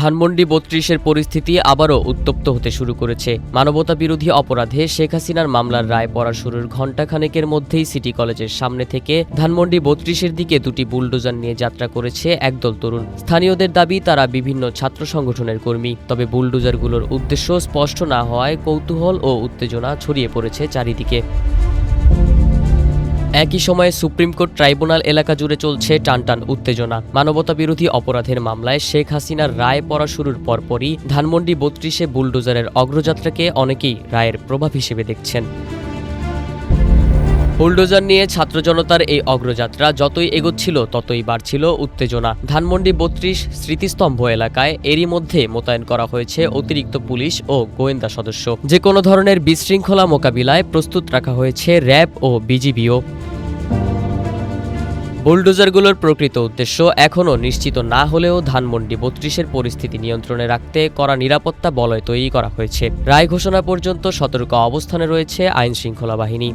ধানমন্ডি বত্রিশের পরিস্থিতি আবারও উত্তপ্ত হতে শুরু করেছে। মানবতা বিরোধী অপরাধে শেখ হাসিনার মামলার রায় পড়া শুরুর ঘণ্টাখানেকের মধ্যেই সিটি কলেজের সামনে থেকে ধানমন্ডি বত্রিশের দিকে দুটি বুলডোজার নিয়ে যাত্রা করেছে একদল তরুণ। স্থানীয়দের দাবি, তারা বিভিন্ন ছাত্র সংগঠনের কর্মী। তবে বুলডোজারগুলোর উদ্দেশ্য স্পষ্ট না হওয়ায় কৌতূহল ও উত্তেজনা ছড়িয়ে পড়েছে চারিদিকে। একই সময়ে সুপ্রিম কোর্ট ট্রাইব্যুনাল এলাকা জুড়ে চলছে টানটান উত্তেজনা। মানবতা বিরোধী অপরাধের মামলায় শেখ হাসিনার রায় পড়া শুরুর পরপরই ধানমন্ডি বত্রিশে বুলডোজারের অগ্রযাত্রাকে অনেকেই রায়ের প্রভাব হিসেবে দেখছেন। বুলডোজার নিয়ে ছাত্র জনতার এই অগ্রযাত্রা যতই এগোচ্ছিল, ততই বাড়ছিল উত্তেজনা। ধানমন্ডি বত্রিশ স্মৃতিস্তম্ভ এলাকায় এরই মধ্যে মোতায়েন করা হয়েছে অতিরিক্ত পুলিশ ও গোয়েন্দা সদস্য। যে কোনো ধরনের বিশৃঙ্খলা মোকাবিলায় প্রস্তুত রাখা হয়েছে র্যাব ও বিজিবিও। বুলডোজারগুলোর প্রকৃত উদ্দেশ্য এখনও নিশ্চিত না হলেও ধানমন্ডি বত্রিশের পরিস্থিতি নিয়ন্ত্রণে রাখতে করা নিরাপত্তা বলয় তৈরি করা হয়েছে। রায় ঘোষণা পর্যন্ত সতর্ক অবস্থানে রয়েছে আইন শৃঙ্খলা বাহিনী।